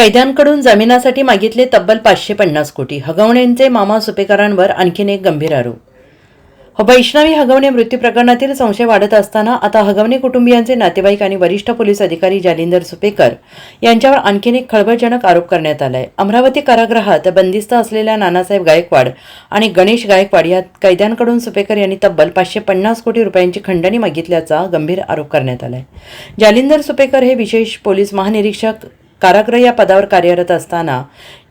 कैद्यांकडून जमिनासाठी मागितले तब्बल पाचशे पन्नास कोटी. हगवणेंचे मामा सुपेकरांवर आणखीन एक गंभीर आरोप. ह- वैष्णवी हगवणे मृत्यू प्रकरणातील संशय वाढत असताना आता हगवणे कुटुंबियांचे नातेवाईक आणि वरिष्ठ पोलीस अधिकारी जालिंदर सुपेकर यांच्यावर आणखीन एक खळबळजनक आरोप करण्यात आलाय. अमरावती कारागृहात बंदिस्त असलेल्या नानासाहेब गायकवाड आणि गणेश गायकवाड या कैद्यांकडून सुपेकर यांनी तब्बल पाचशे पन्नास कोटी रुपयांची खंडणी मागितल्याचा गंभीर आरोप करण्यात आलाय. जालिंदर सुपेकर हे विशेष पोलीस महानिरीक्षक कारागृह या पदावर कार्यरत असताना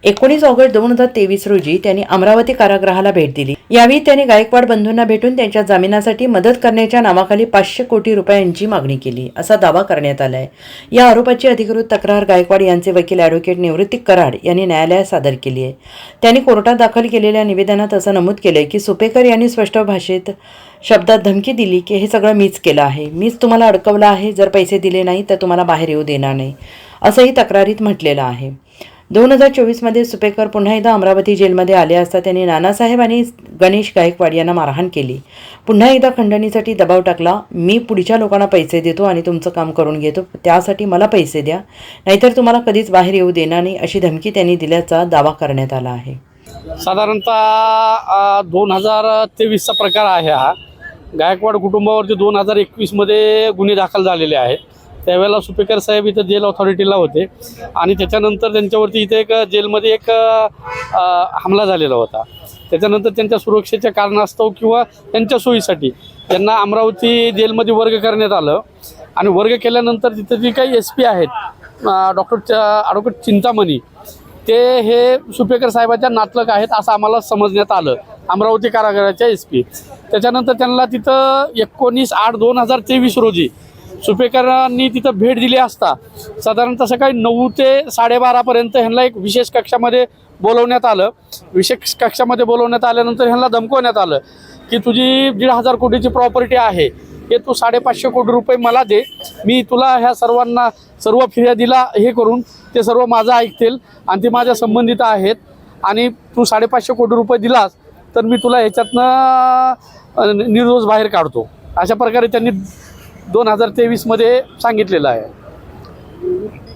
एकोणीस ऑगस्ट दोन हजार तेवीस रोजी त्यांनी अमरावती कारागृहाला भेट दिली. यावेळी त्यांनी गायकवाड बंधूंना भेटून त्यांच्या जामिनासाठी मदत करण्याच्या नावाखाली पाचशे कोटी रुपयांची मागणी केली असा दावा करण्यात आलाय. या आरोपाची अधिकृत तक्रार गायकवाड यांचे वकील ॲडव्होकेट निवृत्ती कराड यांनी न्यायालयात सादर केली आहे. त्यांनी कोर्टात दाखल केलेल्या निवेदनात असं नमूद केलंय की सुपेकर यांनी स्पष्ट भाषेत शब्दात धमकी दिली की हे सगळं मीच केलं आहे. मीच तुम्हाला अडकवलं आहे. जर पैसे दिले नाही तर तुम्हाला बाहेर येऊ देणार नाही. असंही तक्रारीत म्हटलेलं आहे. दोन हजार चोवीसमध्ये सुपेकर पुन्हा एकदा अमरावती जेलमध्ये आले असता त्यांनी नानासाहेब आणि गणेश गायकवाड यांना मारहाण केली. पुन्हा एकदा खंडणीसाठी दबाव टाकला मी पुढच्या लोकांना पैसे देतो आणि तुमचं काम करून घेतो त्यासाठी मला पैसे द्या नाहीतर तुम्हाला कधीच बाहेर येऊ देणार नाही अशी धमकी त्यांनी दिल्याचा दावा करण्यात आला आहे. साधारणतः दोन हजार तेवीसचा प्रकार आहे हा. गायकवाड कुटुंबावरती दोन हजार एकवीसमध्ये गुन्हे दाखल झालेले आहेत. त्यावेळेला सुपेकर साहेब इथं जेल ऑथॉरिटीला होते. आणि त्याच्यानंतर त्यांच्यावरती इथे एक जेलमध्ये एक हमला झालेला होता. त्याच्यानंतर त्यांच्या सुरक्षेच्या कारणास्तव किंवा त्यांच्या सोयीसाठी त्यांना अमरावती जेलमध्ये वर्ग करण्यात आलं. आणि वर्ग केल्यानंतर तिथं जी काही एस पी आहेत डॉक्टर ॲडव्होकेट चिंतामणी ते हे सुपेकर साहेबाच्या नातलक आहेत असं आम्हाला समजण्यात आलं. अमरावती कारागृहाच्या एस पी त्याच्यानंतर त्यांना तिथं एकोणीस आठ दोन हजार तेवीस रोजी सुपेकरांनी तिथं भेट दिली असता. साधारणतः सकाळी नऊ ते साडेबारापर्यंत ह्यांना एक विशेष कक्षामध्ये बोलवण्यात आलं. विशेष कक्षामध्ये बोलवण्यात आल्यानंतर ह्यांना धमकवण्यात आलं की तुझी दीड हजार कोटीची प्रॉपर्टी आहे. हे तू साडेपाचशे कोटी रुपये मला दे. मी तुला ह्या सर्वांना सर्व फिर्यादीला हे करून ते सर्व माझं ऐकतील आणि ते माझ्या संबंधित आहेत. आणि तू साडेपाचशे कोटी रुपये दिलास तर मी तुला ह्याच्यातनं निर्दोष बाहेर काढतो. अशा प्रकारे त्यांनी दोन हजार तेवीसमध्ये सांगितलेलं आहे.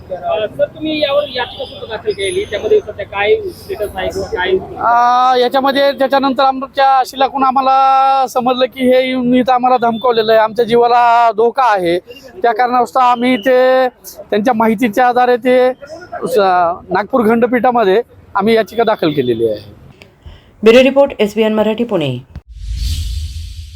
सर तुम्ही यावर याचिका सुद्धा दाखल केली त्यामध्ये सध्या काय स्टेटस आहे किंवा काय आ, याच्यामध्ये त्याच्यानंतर आमच्या शिलाकून आम्हाला समजलं की हे येऊन इथं आम्हाला धमकवलेलं आहे. आमच्या जीवाला धोका आहे. त्या कारणास्तव आम्ही ते त्यांच्या माहितीच्या आधारे ते नागपूर खंडपीठामध्ये आम्ही याचिका दाखल केलेली आहे. Bureau report S B N Marathi Pune.